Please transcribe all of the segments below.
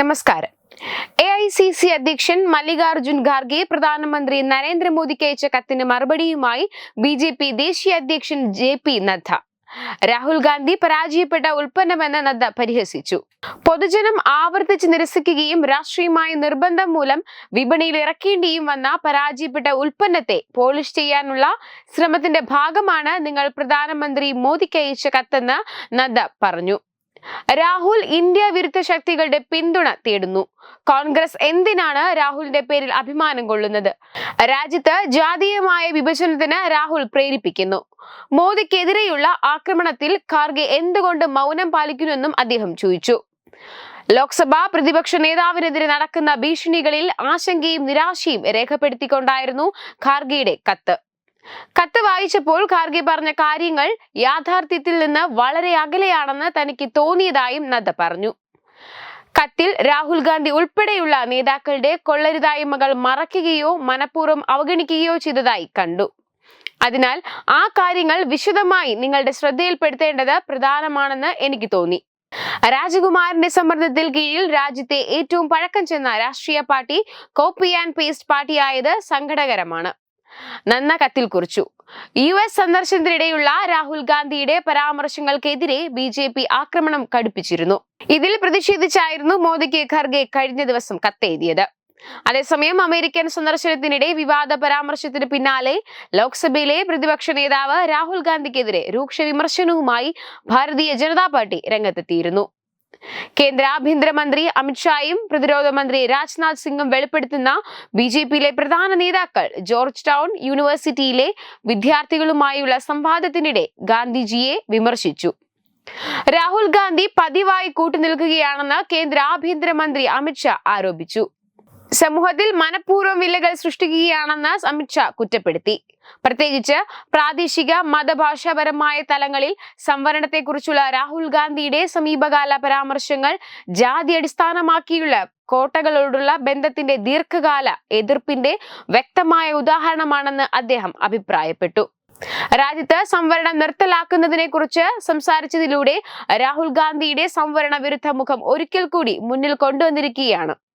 നമസ്കാരം. A I C C അധ്യക്ഷൻ മല്ലികാർജുൻ ഖാർഗെ പ്രധാനമന്ത്രി നരേന്ദ്രമോദിക്ക് അയച്ച കത്തിന് മറുപടിയുമായി ബി ജെ പി ദേശീയ അധ്യക്ഷൻ ജെ പി നദ്ദ. രാഹുൽ ഗാന്ധി പരാജയപ്പെട്ട ഉൽപ്പന്നമെന്ന് നദ്ദ പരിഹസിച്ചു. പൊതുജനം ആവർത്തിച്ച് നിരസിക്കുകയും രാഷ്ട്രീയമായ നിർബന്ധം മൂലം വിപണിയിൽ ഇറക്കേണ്ടിയും വന്ന പരാജയപ്പെട്ട ഉൽപ്പന്നത്തെ പോളിഷ് ചെയ്യാനുള്ള ശ്രമത്തിന്റെ ഭാഗമാണ് നിങ്ങൾ പ്രധാനമന്ത്രി മോദിക്ക് അയച്ച കത്തെന്ന് നദ്ദ പറഞ്ഞു. രാഹുൽ ഇന്ത്യ വിരുദ്ധ ശക്തികളുടെ പിന്തുണ തേടുന്നു. കോൺഗ്രസ് എന്തിനാണ് രാഹുലിന്റെ പേരിൽ അഭിമാനം കൊള്ളുന്നത്? രാജ്യത്ത് ജാതീയമായ വിഭജനത്തിന് രാഹുൽ പ്രേരിപ്പിക്കുന്നു. മോദിക്കെതിരെയുള്ള ആക്രമണത്തിൽ ഖാർഗെ എന്തുകൊണ്ട് മൗനം പാലിക്കുന്നുവെന്നും അദ്ദേഹം ചോദിച്ചു. ലോക്സഭാ പ്രതിപക്ഷ നേതാവിനെതിരെ നടക്കുന്ന ഭീഷണികളിൽ ആശങ്കയും നിരാശയും രേഖപ്പെടുത്തിക്കൊണ്ടായിരുന്നു ഖാർഗെയുടെ കത്ത്. കത്ത് വായിച്ചപ്പോൾ ഖാർഗെ പറഞ്ഞ കാര്യങ്ങൾ യാഥാർത്ഥ്യത്തിൽ നിന്ന് വളരെ അകലെയാണെന്ന് തനിക്ക് തോന്നിയതായും നദ്ദ പറഞ്ഞു. കത്തിൽ രാഹുൽ ഗാന്ധി ഉൾപ്പെടെയുള്ള നേതാക്കളുടെ കൊള്ളരുതായ്മകൾ മറയ്ക്കുകയോ മനഃപൂർവം അവഗണിക്കുകയോ ചെയ്തതായി കണ്ടു. അതിനാൽ ആ കാര്യങ്ങൾ വിശദമായി നിങ്ങളുടെ ശ്രദ്ധയിൽപ്പെടുത്തേണ്ടത് പ്രധാനമാണെന്ന് എനിക്ക് തോന്നി. രാജകുമാരന്റെ സമ്മർദ്ദത്തിൽ കീഴിൽ രാജ്യത്തെ ഏറ്റവും പഴക്കം ചെന്ന രാഷ്ട്രീയ പാർട്ടി കോപ്പി ആൻഡ് പേസ്റ്റ് പാർട്ടിയായത് സങ്കടകരമാണ്. നന്ന കത്തിൽ കുറിച്ചു. യു എസ് സന്ദർശനത്തിനിടെയുള്ള രാഹുൽ ഗാന്ധിയുടെ പരാമർശങ്ങൾക്കെതിരെ ബി ജെ പി ആക്രമണം കടുപ്പിച്ചിരുന്നു. ഇതിൽ പ്രതിഷേധിച്ചായിരുന്നു മോദിക്ക് ഖർഗെ കഴിഞ്ഞ ദിവസം കത്തെഴുതിയത്. അതേസമയം അമേരിക്കൻ സന്ദർശനത്തിനിടെ വിവാദ പരാമർശത്തിന് പിന്നാലെ ലോക്സഭയിലെ പ്രതിപക്ഷ നേതാവ് രാഹുൽ ഗാന്ധിക്കെതിരെ രൂക്ഷ വിമർശനവുമായി ഭാരതീയ ജനതാ പാർട്ടി രംഗത്തെത്തിയിരുന്നു. കേന്ദ്ര ആഭ്യന്തരമന്ത്രി അമിത്ഷായും പ്രതിരോധ മന്ത്രി രാജ്നാഥ് സിംഗും വെളിപ്പെടുത്തുന്ന ബി ജെ പിയിലെ പ്രധാന നേതാക്കൾ ജോർജ് ടൗൺ യൂണിവേഴ്സിറ്റിയിലെ വിദ്യാർത്ഥികളുമായുള്ള സംവാദത്തിനിടെ ഗാന്ധിജിയെ വിമർശിച്ചു. രാഹുൽ ഗാന്ധി പതിവായി കൂട്ടുനിൽക്കുകയാണെന്ന് കേന്ദ്ര ആഭ്യന്തരമന്ത്രി അമിത്ഷാ ആരോപിച്ചു. സമൂഹത്തിൽ മനഃപൂർവം വില്ലകൾ സൃഷ്ടിക്കുകയാണെന്ന് അമിത്ഷാ കുറ്റപ്പെടുത്തി. പ്രത്യേകിച്ച് പ്രാദേശിക മതഭാഷാപരമായ തലങ്ങളിൽ സംവരണത്തെക്കുറിച്ചുള്ള രാഹുൽ ഗാന്ധിയുടെ സമീപകാല പരാമർശങ്ങൾ ജാതി അടിസ്ഥാനമാക്കിയുള്ള കോട്ടകളോടുള്ള ബന്ധത്തിന്റെ ദീർഘകാല എതിർപ്പിന്റെ വ്യക്തമായ ഉദാഹരണമാണെന്ന് അദ്ദേഹം അഭിപ്രായപ്പെട്ടു. രാജ്യത്ത് സംവരണം നിർത്തലാക്കുന്നതിനെ കുറിച്ച് സംസാരിച്ചതിലൂടെ രാഹുൽ ഗാന്ധിയുടെ സംവരണ വിരുദ്ധ മുഖം ഒരിക്കൽ കൂടി മുന്നിൽ കൊണ്ടുവന്നിരിക്കുകയാണ്.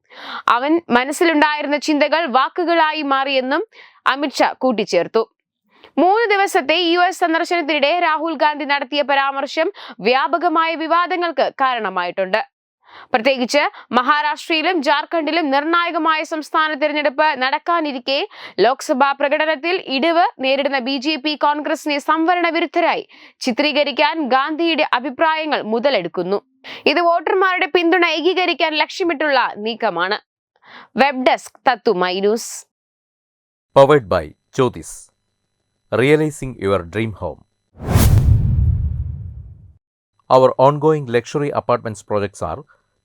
അവൻ മനസ്സിലുണ്ടായിരുന്ന ചിന്തകൾ വാക്കുകളായി മാറിയെന്നും അമിത്ഷാ കൂട്ടിച്ചേർത്തു. മൂന്ന് ദിവസത്തെ യു എസ് സന്ദർശനത്തിനിടെ രാഹുൽ ഗാന്ധി നടത്തിയ പരാമർശം വ്യാപകമായ വിവാദങ്ങൾക്ക് കാരണമായിട്ടുണ്ട്. പ്രത്യേകിച്ച് മഹാരാഷ്ട്രയിലും ജാർഖണ്ഡിലും നിർണായകമായ സംസ്ഥാന തിരഞ്ഞെടുപ്പ് നടക്കാനിരിക്കെ. ലോക്സഭാ പ്രകടനത്തിൽ ഇടിവ് നേരിടുന്ന ബി ജെ പി കോൺഗ്രസിനെ സംവരണ വിരുദ്ധരായി. ചിത്രീകരിക്കാൻ ഗാന്ധിയുടെ അഭിപ്രായങ്ങൾ മുതലെടുക്കുന്നു. ഇത് വോട്ടർമാരുടെ പിന്തുണ ഏകീകരിക്കാൻ ലക്ഷ്യമിട്ടുള്ള നീക്കമാണ്. വെബ് ഡെസ്ക് തത്തുമൈ news. Powered by Jyothis realising your dream home Our ongoing luxury apartments projects are